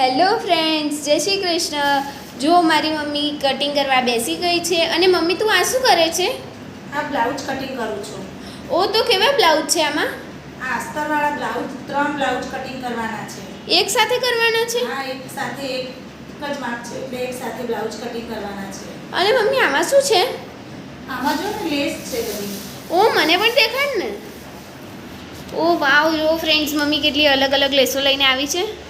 Hello friends જય શ્રી કૃષ્ણ. જો મારી મમ્મી કટિંગ કરવા બેસી ગઈ છે. અને મમ્મી તું આ શું કરે છે? આ બ્લાઉઝ કટિંગ કરું છું. ઓ તો કેવા બ્લાઉઝ છે આમાં? આ અસ્તરવાળા બ્લાઉઝ ત્રણ બ્લાઉઝ કટિંગ કરવાના છે. એક સાથે કરવાના છે? હા એક સાથે એક જ માપ છે. બે એક સાથે બ્લાઉઝ કટિંગ કરવાના છે. અને મમ્મી આમાં શું છે? આમાં જો ને લેસ છે બધી. ઓ મને પણ દેખાડ ને. ઓ વાવ જો ફ્રેન્ડ્સ મમ્મી કેટલી અલગ અલગ લેસો લઈને આવી છે.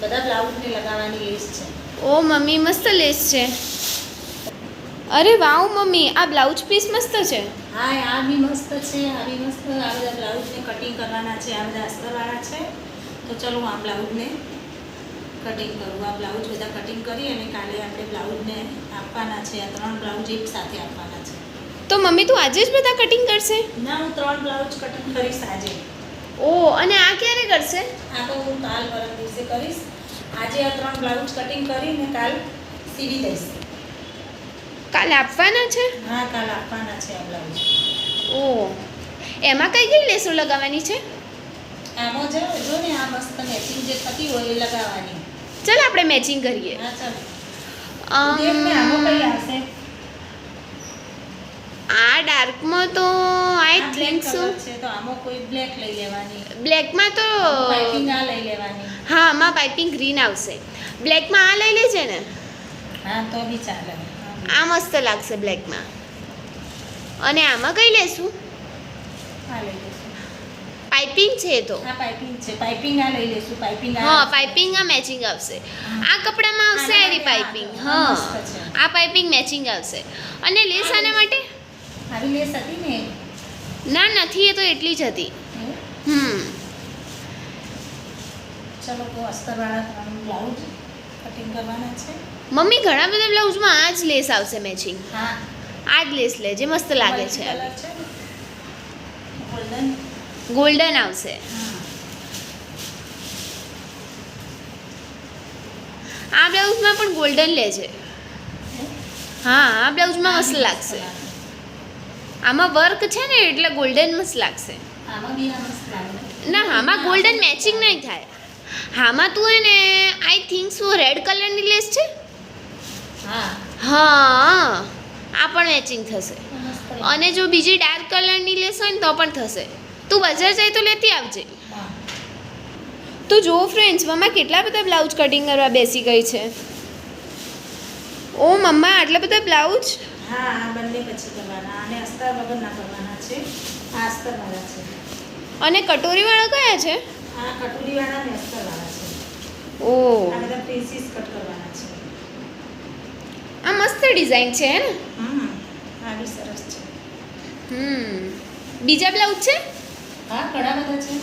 બધા બ્લાઉઝને લગાવવાની લેસ છે. ઓ મમ્મી મસ્ત લેસ છે. અરે વાવ મમ્મી આ બ્લાઉઝ પીસ મસ્ત છે. હા આ બી મસ્ત છે આ બી મસ્ત. આ બધા બ્લાઉઝને કટિંગ કરવાના છે આ બધા અસ્તરવાળા છે. તો ચલો આ બ્લાઉઝને કટિંગ કરું. આ બ્લાઉઝ બધા કટિંગ કરી અને કાલે આપણે બ્લાઉઝને આપવાના છે આ ત્રણ બ્લાઉઝ એક સાથે આપવાના છે. તો મમ્મી તું આજે જ બધા કટિંગ કરશે? ના હું ત્રણ બ્લાઉઝ કટિંગ કરીશ આજે. ઓ અને આ ક્યારે કરશે? આ તો હું કાલ પરમ દિવસે કરીશ. આજે આ ત્રણ બ્લાઉઝ કટિંગ કરીને કાલ સીવી દઈશ. કાલે આપવાના છે? હા કાલ આપવાના છે આ બ્લાઉઝ. ઓ એમાં કઈ કઈ લેસો લગાવવાની છે? આમાં જો જો ને આ મસ્ત મેચિંગ જે થતી હોય એ લગાવવાની. ચાલ આપણે મેચિંગ કરીએ. હા ચાલ. આ ડાર્કમાં તો આઈ થિંક સો તો આમાં કોઈ બ્લેક લઈ લેવાની? બ્લેકમાં તો પાઇપિંગ આ લઈ લેવાની? હા આમાં પાઇપિંગ ગ્રીન આવશે. બ્લેકમાં આ લઈ લેજે ને. હા તો બી ચાલે. આ મસ્ત લાગશે બ્લેકમાં અને આમાં કઈ લેશું? આ લઈ લેશું. પાઇપિંગ છે તો. હા પાઇપિંગ છે. પાઇપિંગ આ લઈ લેશું. પાઇપિંગ આ હા પાઇપિંગ આ મેચિંગ આવશે. આ કપડામાં આવશે એરી પાઇપિંગ હા. આ પાઇપિંગ મેચિંગ આવશે. અને લેસ આના માટે? આવી લેસ હતી ને? ના નથી એ તો એટલી જ હતી. હમ. ચલો તો અસ્તરવાળા બ્લાઉઝ કટિંગ કરવાના છે. મમ્મી ઘણા બધા બ્લાઉઝમાં આ જ લેસ આવશે મેચિંગ હા. આ જ લેસ લે જે મસ્ત લાગે છે. ગોલ્ડન આવશે. આ બ્લાઉઝમાં પણ ગોલ્ડન લે છે. હા? આ બ્લાઉઝમાં મસ્ત લાગશે. આમાં વર્ક છે ને એટલે ગોલ્ડન મસ્ત લાગશે. ના આમાં ગોલ્ડન મેચિંગ નહીં થાય. હામાં તું એને આઈ થિંક શું રેડ કલરની લેસ છે? હા. આ પણ મેચિંગ થશે. અને જો બીજી ડાર્ક કલરની લેસ હોય ને તો પણ થશે. તું બજાર જાય તો લેતી આવજે. તો જો ફ્રેન્ડ્સ મમ્મા કેટલા બધા બ્લાઉઝ કટિંગ કરવા બેસી ગઈ છે? ઓ મમ્મા આટલા બધા બ્લાઉઝ હા આ બંને પછી કરવાના અને અસ્તર વગરના કરવાના છે. આ અસ્તરવાળા છે. અને કટોરીવાળા કયા છે? આ કટોરીવાળા ને અસ્તરવાળા છે. ઓ. આ બધા પીસીસ કટ કરવાના છે. આ મસ્ત ડિઝાઇન છે હે ને? હમ આ બી સરસ છે. હમ. બીજા બ્લાઉઝ છે? હા ઘણા બધા છે.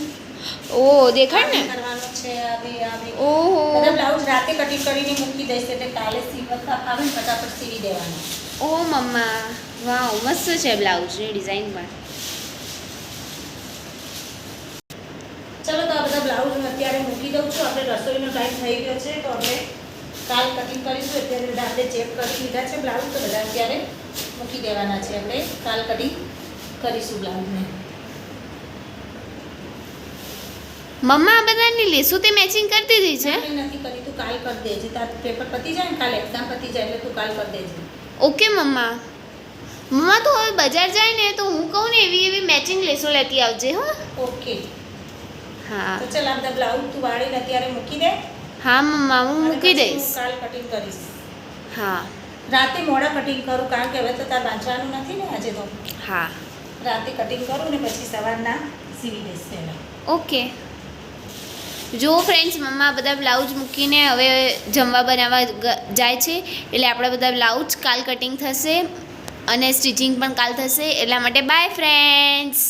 ઓ દેખાય ને? કરવાનો છે આ બી આ બી ઓહો બ્લાઉઝ રાતે કટિંગ કરીને મૂકી દઈશ એટલે કાલે સીવતા આવે ને ફટાફટ સીવી દેવાના. ઓ મમ્મા વાવ મસ્ત છે બ્લાઉઝની ડિઝાઇન પણ. ચલો તો આ બધા બ્લાઉઝ અત્યારે મૂકી દઉં છું. આપણે રસોઈનો ટાઈમ થઈ ગયો છે તો આપણે કાલ કટિંગ કરીશું. અત્યારે બધા આપણે ચેક કરી લીધા છે બ્લાઉઝ તો બધા અત્યારે મૂકી દેવાના છે. આપણે કાલ કટિંગ કરીશું બ્લાઉઝને મમ્મા આ બધાની તે મેચિંગ કરી દીધી છે? નથી કરી તું કાલ કરી દેજે. તાર પેપર પતી જાય ને કાલ એક્ઝામ પતી જાય એટલે તું કાલ કરી દેજે. ઓકે મમ્મા. મમ્મા તો હવે બજાર જાય ને તો હું કહું ને એવી એવી મેચિંગ લેસો લેતી આવજે હો. ઓકે હા. તો ચાલ આ બધા બ્લાઉઝ તું વાળીને અત્યારે મૂકી દે. હા મમ્મા હું મૂકી દઈશ. કાલ કટિંગ કરીશ. હા. રાતે મોડા કટિંગ કરું કારણ કે હવે તો તાર વાંચવાનું નથી ને આજે તો. હા. રાતે કટિંગ કરું ને પછી સવારના સીવી દઈશ પહેલાં. ઓકે જો ફ્રેન્ડ્સ મમ્મા બધા બ્લાઉઝ મૂકીને હવે જમવા બનાવવા જાય છે. એટલે આપણા બધા બ્લાઉઝ કાલ કટિંગ થશે અને સ્ટિચિંગ પણ કાલ થશે. એટલા માટે બાય ફ્રેન્ડ્સ